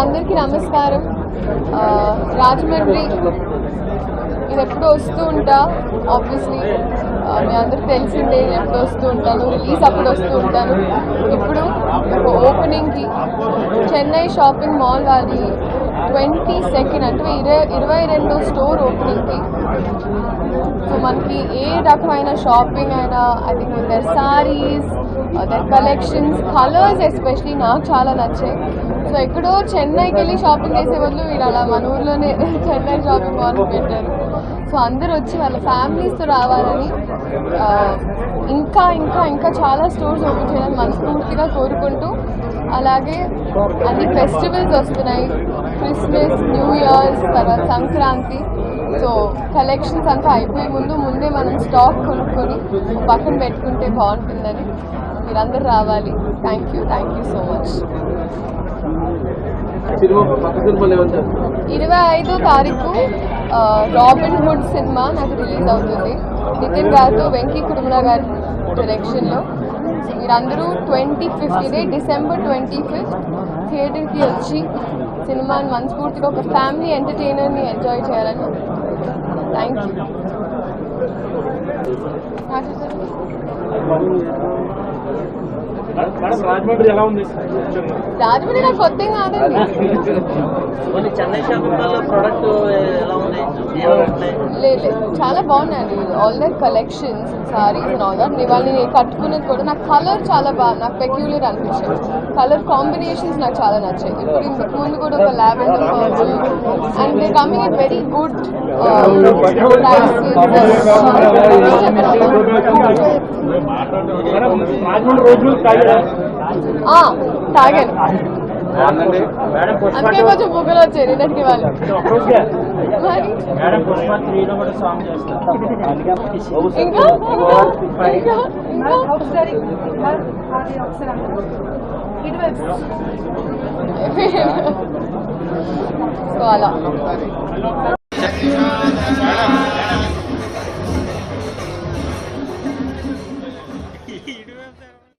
అందరికీ నమస్కారం. రాజమండ్రి ఇది ఎప్పుడు వస్తూ ఉంటా ఆబ్వియస్లీ మీ అందరికి తెలిసిందే నేను ఎప్పుడు వస్తూ ఉంటాను రిలీజ్ అప్పుడు వస్తూ ఉంటాను. ఇప్పుడు ఓపెనింగ్కి చెన్నై షాపింగ్ మాల్ అది ట్వంటీ సెకండ్ అంటే ఇరవై ఇరవై రెండు స్టోర్ ఓపెనింగ్కి సో మనకి ఏ రకమైన షాపింగ్ అయినా I think their saris their collections colours especially నాకు చాలా నచ్చాయి. సో ఎక్కడో చెన్నైకి వెళ్ళి షాపింగ్ చేసే బదులు వీళ్ళు అలా మన ఊర్లోనే చెన్నై షాపింగ్ మాల్ పెట్టారు. సో అందరూ వచ్చి వాళ్ళ ఫ్యామిలీస్తో రావాలని uh, ఇంకా ఇంకా ఇంకా చాలా స్టోర్స్ ఓపెన్ చేయాలని మనస్ఫూర్తిగా కోరుకుంటూ అలాగే అన్ని ఫెస్టివల్స్ వస్తున్నాయి. క్రిస్మస్ న్యూ ఇయర్స్ తర్వాత సంక్రాంతి. సో కలెక్షన్స్ అంతా అయిపోయే ముందు ముందే మనం స్టాక్ కొనుక్కొని పక్కన పెట్టుకుంటే బాగుంటుందని మీరందరూ రావాలి. Thank you thank you so much ఇరవై ఐదో తారీఖు రాబిన్ హుడ్ సినిమా నాకు రిలీజ్ అవుతుంది. నితిన్ గారితో వెంకీ కుటుంబ గారి డైరెక్షన్లో మీరందరూ ట్వంటీ ఫిఫ్త్ ఇదే డిసెంబర్ ట్వంటీ ఫిఫ్త్ థియేటర్కి వచ్చి సినిమాని మనస్ఫూర్తిగా ఒక ఫ్యామిలీ ఎంటర్టైనర్ని ఎంజాయ్ చేయాలని థ్యాంక్ యూ. రాజమండ్రి ఎలా ఉంది రాజమండ్రి నాకు కొత్త కాదండి చెన్నై షాపింగ్ మాల్ ప్రోడక్ట్ ఎలా ఉన్నాయి? ఏమంటున్నాయి లేదు. చాలా బాగున్నాయండి. All their collections saris and all that ఇవాళ నేను కట్టుకున్నది కూడా నాకు కలర్ చాలా బాగా నాకు పెక్యులర్ అనిపించింది. కలర్ కాంబినేషన్స్ నాకు చాలా నచ్చాయి. ఇప్పుడు ఇంతకు ముందు కూడా ఒక లావెండర్ కావచ్చు and they coming in very good madam Rajahmundry రోజులు తాగిరా తాగాను అందుకే కొంచెం బుగ్గలు వచ్చాయి నిన్నటికి వాళ్ళు సో అలా.